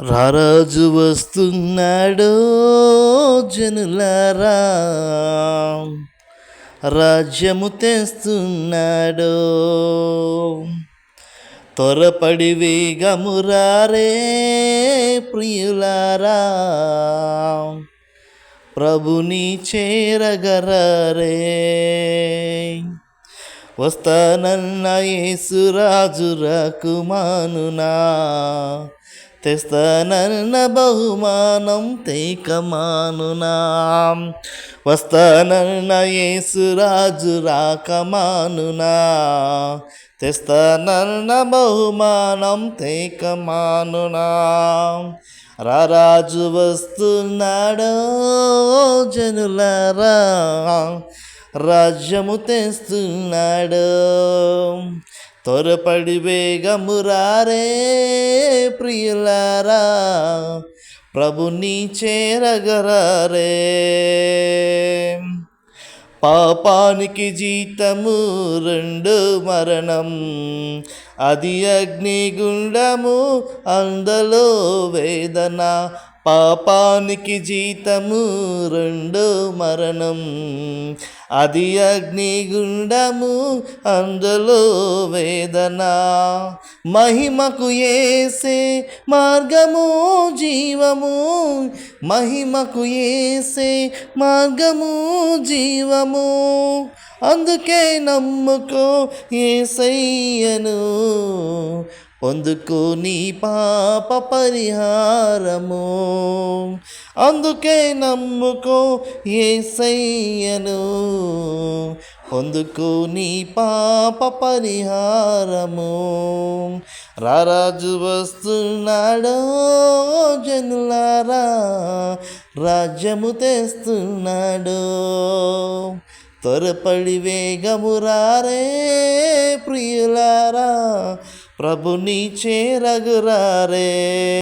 రారాజు వస్తున్నాడో జనులారా. రాజ్యము తెస్తున్నాడో. త్వరపడి వేగమురారే ప్రియులారా. ప్రభుని చేరగరారే. వస్తానన్న యేసురాజు రకుమానునా తెస్తానన్న బహుమానం తేకమానునా. వస్తానన్న యేసురాజు రాకమానునా. తెస్తానన్న బహుమానం తేకమానునా. రారాజు వస్తున్నాడో జనులారా. రాజ్యము తెస్తున్నాడు. త్వరపడి వేగమురారే ప్రియులారా ప్రభుని చేరగరారే. పాపానికి జీతము రెండు మరణం అది అగ్నిగుండము అందలో వేదన పాపానికి జీతము రెండు మరణం. అది అగ్నిగుండము అందులో వేదన. మహిమకు ఏసే మార్గము జీవము. మహిమకు ఏసే మార్గము జీవము. అందుకే నమ్ముకో ఏసయ్యను. పొందుకో నీ పాప పరిహారము. అందుకే నమ్ముకో ఏసయ్యను. పొందుకో నీ పాప పరిహారము. రారాజు వస్తున్నాడో జనులారా రాజ్యము తెస్తున్నాడో. త్వరపడి వేగమురారే ప్రియులారా ప్రభుని చేరగురారే.